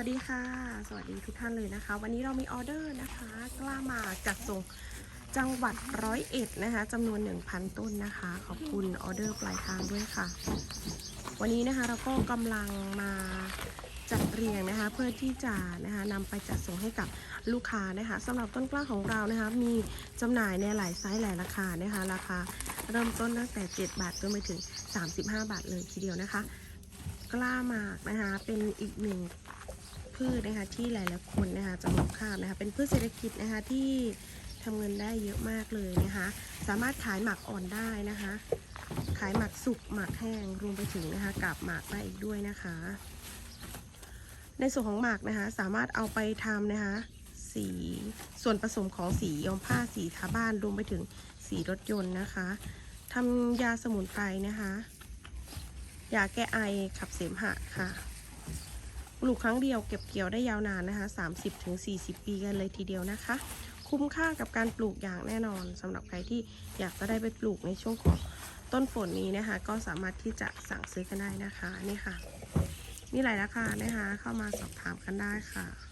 วัสดีค่ะ สวัสดีทุกท่านเลยนะคะ วันนี้เรามีออเดอร์นะคะ กล้ามาจัดส่งจังหวัดร้อยเอ็ดนะคะจำนวน 1,000 ต้นนะคะ ขอบคุณออเดอร์ปลายทางด้วยค่ะ วันนี้นะคะเราก็กำลังมาจัดเรียงนะคะ เพื่อที่จะนะคะนำไปจัดส่งให้กับลูกค้านะคะสำหรับต้นกล้าของเรานะคะ มีจำหน่ายในหลายไซส์หลายราคานะคะ ราคาเริ่มต้นตั้งแต่ 7 บาทจนไปถึง 35 บาทเลยทีเดียวนะคะ กล้ามากนะคะเป็นอีกหนึ่ง พืชนะคะที่หลายๆคนนะคะจะมองข้ามนะคะเป็นพืชเศรษฐกิจนะคะที่ทำเงินได้เยอะมากเลยนะคะ สามารถขายหมากอ่อนได้นะคะ ขายหมากสุกหมากแห้งรวมไปถึงนะคะกับหมากได้อีกด้วยนะคะ ในส่วนของหมากนะคะ สามารถเอาไปทำนะคะสีส่วนผสมของสีย้อมผ้าสีทาบ้านรวมไปถึงสีรถยนต์นะคะทำยาสมุนไพรนะคะ ยาแก้ไอขับเสมหะค่ะ ปลูกครั้งเดียวเก็บเกี่ยวได้ยาวนานนะคะ 30-40 ปีกันเลยทีเดียวนะคะ คุ้มค่ากับการปลูกอย่างแน่นอนสำหรับใครที่อยากจะได้ไปปลูกในช่วงของต้นฝนนี้นะคะ ก็สามารถที่จะสั่งซื้อกันได้นะคะนี่ค่ะ มีหลายราคานะคะ เข้ามาสอบถามกันได้ค่ะ